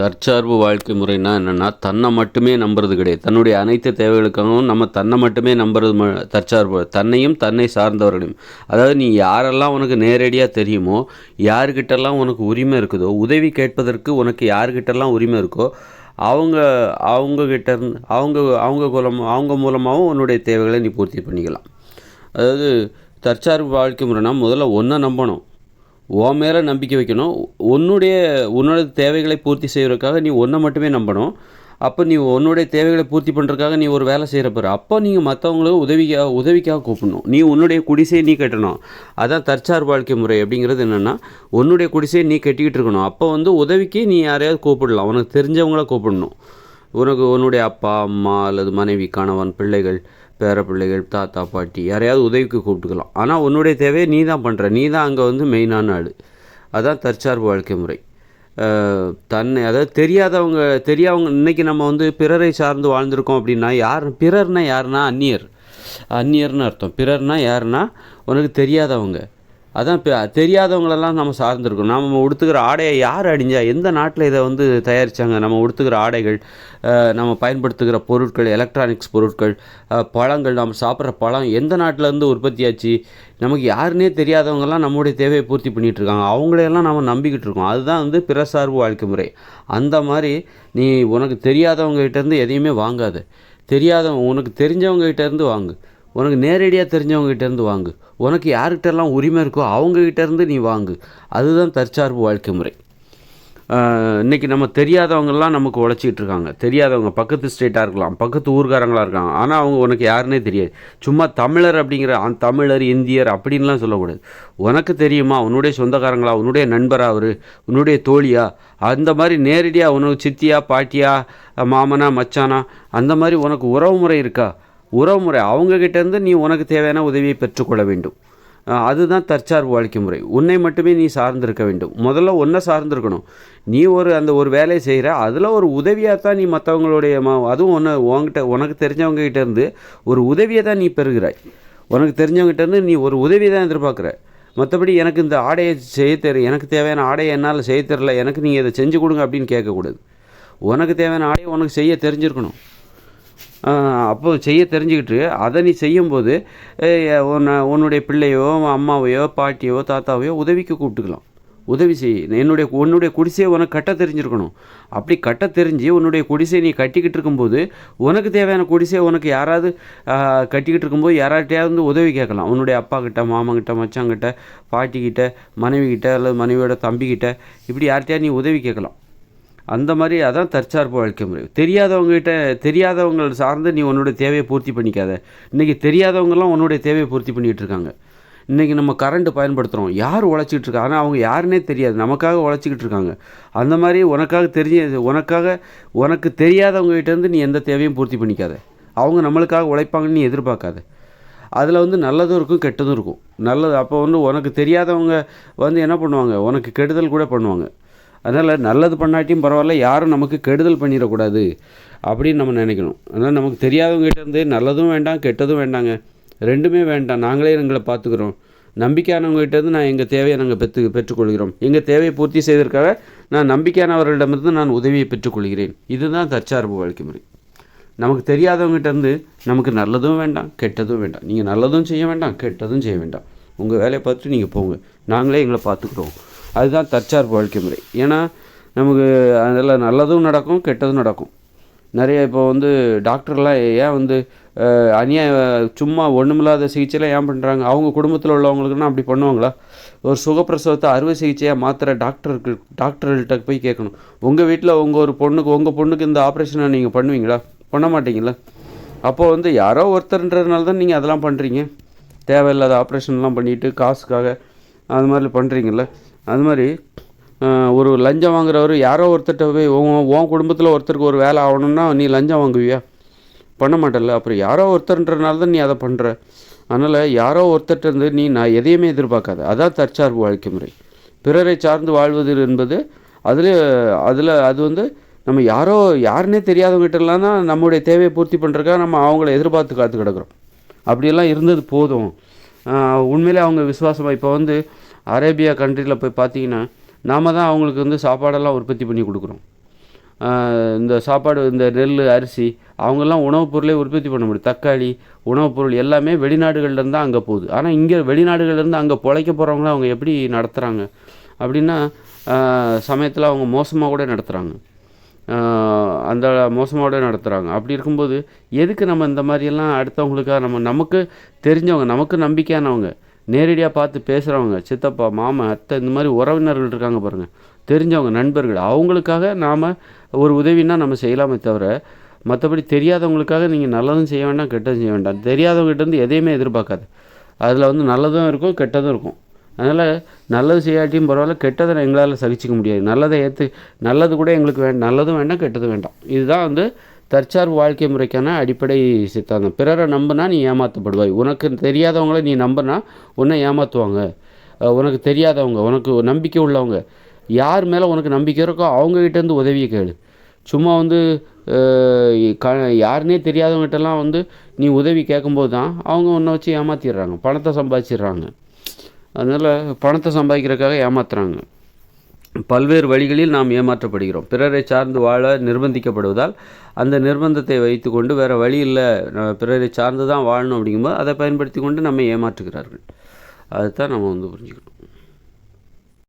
தற்சார்பு வாழ்க்கை முறைனா என்னென்னா தன்னை மட்டுமே நம்புறது கிடையாது. தன்னுடைய அனைத்து தேவைகளுக்காகவும் நம்ம தன்னை மட்டுமே நம்புறது ம தற்சார்பு தன்னையும் தன்னை சார்ந்தவர்களையும். அதாவது நீ யாரெல்லாம் உனக்கு நேரடியாக தெரியுமோ யாருக்கிட்டெல்லாம் உனக்கு உரிமை இருக்குதோ உதவி கேட்பதற்கு உனக்கு யாருக்கிட்டெல்லாம் உரிமை இருக்கோ அவங்க அவங்கக்கிட்ட இருந்து அவங்க அவங்க குலம் அவங்க மூலமாகவும் உன்னுடைய தேவைகளை நீ பூர்த்தி பண்ணிக்கலாம். அதாவது தற்சார்பு வாழ்க்கை முறைனா முதல்ல ஒன்றை நம்பணும். உன் மேலே நம்பிக்கை வைக்கணும். உன்னுடைய உன்னோட தேவைகளை பூர்த்தி செய்கிறதுக்காக நீ ஒன்றை மட்டுமே நம்பணும். அப்போ நீ உன்னுடைய தேவைகளை பூர்த்தி பண்ணுறதுக்காக நீ ஒரு வேலை செய்கிற பாரு. அப்போ நீங்கள் மற்றவங்களும் உதவிக்காக உதவிக்காக கூப்பிடணும். நீ உன்னுடைய குடிசையை நீ கட்டணும். அதான் தற்சார் வாழ்க்கை முறை அப்படிங்கிறது என்னென்னா உன்னுடைய குடிசையை நீ கட்டிக்கிட்டு இருக்கணும். அப்போ வந்து உதவிக்கு நீ யாரையாவது கூப்பிடலாம். உனக்கு தெரிஞ்சவங்கள கூப்பிடணும். உனக்கு உன்னுடைய அப்பா அம்மா அல்லது மனைவி கணவன் பிள்ளைகள் பேர பிள்ளைகள் தாத்தா பாட்டி யாரையாவது உதவிக்கு கூப்பிட்டுக்கலாம். ஆனால் உன்னுடைய தேவையை நீ தான் பண்ணுற நீ தான் அங்கே வந்து மெயினான ஆள். அதான் தற்சார்பு வாழ்க்கை முறை. தன்னை அதாவது தெரியாதவங்க தெரியாதவங்க இன்றைக்கி நம்ம வந்து பிறரை சார்ந்து வாழ்ந்திருக்கோம் அப்படின்னா யார் பிறர்னா யாருன்னா அந்நியர். அந்நியர்னு அர்த்தம். பிறர்னா யாருன்னா உனக்கு தெரியாதவங்க. அதான் இப்போ தெரியாதவங்களெல்லாம் நம்ம சார்ந்திருக்கோம் நம்ம உடுத்துக்கிற ஆடையை யார் அடிஞ்சா எந்த நாட்டில் இதை வந்து தயாரித்தாங்க நம்ம உடுத்துக்கிற ஆடைகள் நம்ம பயன்படுத்துகிற பொருட்கள் எலக்ட்ரானிக்ஸ் பொருட்கள் பழங்கள் நம்ம சாப்பிட்ற பழம் எந்த நாட்டிலேருந்து உற்பத்தியாச்சு நமக்கு யாருன்னே தெரியாதவங்கெல்லாம் நம்முடைய தேவையை பூர்த்தி பண்ணிகிட்டு இருக்காங்க அவங்களையெல்லாம் நம்ம நம்பிக்கிட்டு இருக்கோம் அதுதான் வந்து பிறசார்பு வாழ்க்கை முறை. அந்த மாதிரி நீ உனக்கு தெரியாதவங்க எதையுமே வாங்காது. தெரியாதவங்க உனக்கு தெரிஞ்சவங்க வாங்கு. உனக்கு நேரடியாக தெரிஞ்சவங்க வாங்கு. உனக்கு யார்கிட்டலாம் உரிமை இருக்கோ அவங்க இருந்து நீ வாங்கு. அதுதான் தற்சார்பு வாழ்க்கை முறை. இன்றைக்கி இன்னைக்கு நம்ம தெரியாதவங்கெல்லாம் நமக்கு உழைச்சிக்கிட்டு இருக்காங்க. தெரியாதவங்க பக்கத்து ஸ்டேட்டாக இருக்கலாம் பக்கத்து ஊர்காரங்களாக இருக்காங்க ஆனால் அவங்க உனக்கு யாருன்னே தெரியாது. சும்மா தமிழர் அப்படிங்கிற அந்த தமிழர் இந்தியர் அப்படின்லாம் சொல்லக்கூடாது. உனக்கு தெரியுமா? உன்னுடைய சொந்தக்காரங்களா? உன்னுடைய நண்பரா அவர்? உன்னுடைய தோழியா? அந்த மாதிரி நேரடியாக உனக்கு சித்தியா பாட்டியா மாமனா மச்சானா அந்த மாதிரி உனக்கு உறவு முறை இருக்கா? உறவு முறை நீ உனக்கு தேவையான உதவியை பெற்றுக்கொள்ள வேண்டும். அதுதான் தற்சார்பு வாழ்க்கை முறை. உன்னை மட்டுமே நீ சார்ந்திருக்க வேண்டும். முதல்ல ஒன்றை சார்ந்திருக்கணும். நீ ஒரு அந்த ஒரு வேலையை செய்கிற அதில் ஒரு உதவியாக தான் நீ மற்றவங்களுடைய ம அதுவும் ஒன்று உன்கிட்ட உனக்கு தெரிஞ்சவங்க இருந்து ஒரு உதவியை தான் நீ பெறுகிறாய். உனக்கு தெரிஞ்சவங்ககிட்ட இருந்து நீ ஒரு உதவியை தான் எதிர்பார்க்குற. மற்றபடி எனக்கு இந்த ஆடையை செய்ய தெரியல எனக்கு தேவையான ஆடையை என்னால் செய்ய தெரில எனக்கு நீங்கள் இதை செஞ்சு கொடுங்க அப்படின்னு கேட்கக்கூடாது. உனக்கு தேவையான ஆடையை உனக்கு செய்ய தெரிஞ்சிருக்கணும். அப்போது செய்ய தெரிஞ்சுக்கிட்டு அதை நீ செய்யும்போது உன்னை உன்னுடைய பிள்ளையோ அம்மாவையோ பாட்டியோ தாத்தாவையோ உதவிக்கு கூப்பிட்டுக்கலாம். உதவி செய். என்னுடைய உன்னுடைய குடிசையை உனக்கு கட்ட தெரிஞ்சிருக்கணும். அப்படி கட்ட தெரிஞ்சு உன்னுடைய குடிசையை நீ கட்டிக்கிட்டு இருக்கும்போது உனக்கு தேவையான குடிசையை உனக்கு யாராவது கட்டிக்கிட்டு இருக்கும்போது யாராட்டையாவது வந்து உதவி கேட்கலாம். உன்னுடைய அப்பா கிட்ட மாமங்கிட்ட மச்சாங்கிட்ட பாட்டிக்கிட்ட மனைவிக்கிட்ட அல்லது மனைவியோட தம்பிக்கிட்ட இப்படி யார்கிட்டயா நீ உதவி கேட்கலாம். அந்த மாதிரி அதான் தற்சார்பு வாழ்க்கை முறை. தெரியாதவங்ககிட்ட தெரியாதவங்க சார்ந்து நீ உன்னுடைய தேவையை பூர்த்தி பண்ணிக்காத. இன்றைக்கி தெரியாதவங்கலாம் உன்னுடைய தேவையை பூர்த்தி பண்ணிகிட்டு இருக்காங்க. இன்றைக்கி நம்ம கரண்ட் பயன்படுத்துகிறோம் யார் உழைச்சிக்கிட்டு இருக்கா? ஆனால் அவங்க யாருன்னே தெரியாது. நமக்காக உழைச்சிக்கிட்டு இருக்காங்க. அந்த மாதிரி உனக்காக தெரிஞ்ச உனக்காக உனக்கு தெரியாதவங்ககிட்டருந்து நீ எந்த தேவையும் பூர்த்தி பண்ணிக்காத. அவங்க நம்மளுக்காக உழைப்பாங்கன்னு நீ எதிர்பார்க்காத. அதில் வந்து நல்லதும் இருக்கும் கெட்டதும் இருக்கும். நல்லது அப்போ வந்து உனக்கு தெரியாதவங்க வந்து என்ன பண்ணுவாங்க? உனக்கு கெடுதல் கூட பண்ணுவாங்க. அதனால் நல்லது பண்ணாட்டியும் பரவாயில்ல யாரும் நமக்கு கெடுதல் பண்ணிடக்கூடாது அப்படின்னு நம்ம நினைக்கணும். அதனால் நமக்கு தெரியாதவங்ககிட்ட இருந்து நல்லதும் வேண்டாம் கெட்டதும் வேண்டாங்க. ரெண்டுமே வேண்டாம் நாங்களே எங்களை பார்த்துக்குறோம். நம்பிக்கையானவங்ககிட்ட இருந்து நான் எங்கள் தேவையை நாங்கள் பெற்று பெற்றுக்கொள்கிறோம். எங்கள் தேவையை பூர்த்தி செய்வதற்காக நான் நம்பிக்கையானவர்களிடமிருந்து நான் உதவியை பெற்றுக்கொள்கிறேன். இதுதான் தற்சார்பு வாழ்க்கை முறை. நமக்கு தெரியாதவங்ககிட்ட இருந்து நமக்கு நல்லதும் வேண்டாம் கெட்டதும் வேண்டாம். நீங்கள் நல்லதும் செய்ய வேண்டாம் கெட்டதும் செய்ய வேண்டாம். உங்கள் வேலையை பார்த்துட்டு நீங்கள் போங்க. நாங்களே எங்களை பார்த்துக்குறோம். அதுதான் தற்சார்பு வாழ்க்கை முறை. ஏன்னா நமக்கு அதில் நல்லதும் நடக்கும் கெட்டதும் நடக்கும். நிறைய இப்போ வந்து டாக்டர்லாம் ஏன் வந்து அஹ், அநியாய சும்மா ஒன்றுமில்லாத சிகிச்சைலாம் ஏன் பண்ணுறாங்க அவங்க குடும்பத்தில் உள்ளவங்களுக்குன்னா அப்படி பண்ணுவாங்களா? ஒரு சுகப்பிரசவத்தை அறுவை சிகிச்சையாக மாத்திர டாக்டருக்கு டாக்டர்கள்ட்ட போய் கேட்கணும். உங்கள் வீட்டில் உங்கள் ஒரு பொண்ணுக்கு உங்கள் பொண்ணுக்கு இந்த ஆப்ரேஷனை நீங்கள் பண்ணுவீங்களா? பண்ண மாட்டீங்களா? அப்போது வந்து யாரோ ஒருத்தர்ன்றதுனால தான் நீங்கள் அதெல்லாம் பண்ணுறீங்க தேவையில்லாத ஆப்ரேஷன்லாம் பண்ணிவிட்டு காசுக்காக அது மாதிரி பண்ணுறீங்கல்ல அது மாதிரி ஒரு லஞ்சம் வாங்குறவர் யாரோ ஒருத்தர்கிட்ட போய் உன் உன் குடும்பத்தில் ஒருத்தருக்கு ஒரு வேலை ஆகணும்னா நீ லஞ்சம் வாங்குவியா? பண்ண மாட்டல்ல. அப்புறம் யாரோ ஒருத்தர்ன்றனால தான் நீ அதை பண்ணுற அதனால் யாரோ ஒருத்தர்கிட்ட இருந்து நீ நான் எதையுமே எதிர்பார்க்காத. அதான் தற்சார்பு வாழ்க்கை முறை. பிறரை சார்ந்து வாழ்வது என்பது அதில் அதில் அது வந்து நம்ம யாரோ யாருன்னே தெரியாதவங்ககிட்டலாம் தான் நம்முடைய தேவையை பூர்த்தி பண்ணுறதுக்காக நம்ம அவங்கள எதிர்பார்த்து காத்து கிடக்கிறோம். அப்படியெல்லாம் இருந்தது போதும். உண்மையிலே அவங்க விசுவாசமாக இப்போ வந்து அரேபியா கண்ட்ரியில் போய் பார்த்தீங்கன்னா நாம் தான் அவங்களுக்கு வந்து சாப்பாடெல்லாம் உற்பத்தி பண்ணி கொடுக்குறோம். இந்த சாப்பாடு இந்த நெல் அரிசி அவங்கெல்லாம் உணவுப் பொருளே உற்பத்தி பண்ண முடியும். தக்காளி உணவுப் பொருள் எல்லாமே வெளிநாடுகள்லேருந்து தான் அங்கே போகுது. ஆனால் இங்கே வெளிநாடுகள்லேருந்து அங்கே பொழைக்க போகிறவங்கள அவங்க எப்படி நடத்துகிறாங்க அப்படின்னா சமயத்தில் அவங்க மோசமாக கூட நடத்துகிறாங்க அந்த மோசமாக கூட நடத்துகிறாங்க அப்படி இருக்கும்போது எதுக்கு நம்ம இந்த மாதிரியெல்லாம் அடுத்தவங்களுக்காக நம்ம நமக்கு தெரிஞ்சவங்க நமக்கு நம்பிக்கையானவங்க நேரடியாக பார்த்து பேசுகிறவங்க சித்தப்பா மாமா அத்தை இந்த மாதிரி உறவினர்கள் இருக்காங்க பாருங்கள் தெரிஞ்சவங்க நண்பர்கள் அவங்களுக்காக நாம் ஒரு உதவினா நம்ம செய்யலாமே தவிர மற்றபடி தெரியாதவங்களுக்காக நீங்கள் நல்லதும் செய்ய வேண்டாம் கெட்டதும் செய்ய வேண்டாம். தெரியாதவங்ககிட்டருந்து எதையுமே எதிர்பார்க்காது. அதில் வந்து நல்லதும் இருக்கும் கெட்டதும் இருக்கும். அதனால் நல்லது செய்யாட்டியும் பரவாயில்ல கெட்டதை எங்களால் சகிச்சிக்க முடியாது. நல்லதை ஏற்று நல்லது கூட எங்களுக்கு வேண்டாம் நல்லதும் வேண்டாம் கெட்டதும் வேண்டாம். இதுதான் வந்து தற்சார்பு வாழ்க்கை முறைக்கான அடிப்படை சித்தாந்தம். பிறரை நம்பினா நீ ஏமாற்றப்படுவாய் உனக்கு தெரியாதவங்கள நீ நம்பினா உன்னை ஏமாற்றுவாங்க உனக்கு தெரியாதவங்க உனக்கு நம்பிக்கை உள்ளவங்க யார் மேலே உனக்கு நம்பிக்கை இருக்கோ அவங்ககிட்டேருந்து உதவியை கேளு. சும்மா வந்து க யாருனே தெரியாதவங்ககிட்டலாம் வந்து நீ உதவி கேட்கும்போது தான் அவங்க உன்னை வச்சு ஏமாற்றிடுறாங்க பணத்தை சம்பாதிச்சிடுறாங்க. அதனால் பணத்தை சம்பாதிக்கிறதுக்காக ஏமாத்துறாங்க. பல்வேறு வழிகளில் நாம் ஏமாற்றப்படுகிறோம். பிறரை சார்ந்து வாழ நிர்பந்திக்கப்படுவதால் அந்த நிர்பந்தத்தை வைத்துக்கொண்டு வேறு வழி இல்லை. பிறரை சார்ந்து தான் வாழணும் அப்படிங்கும்போது அதை பயன்படுத்தி கொண்டு நம்ம ஏமாற்றுகிறார்கள். அதுதான் நம்ம வந்து புரிஞ்சுக்கணும்.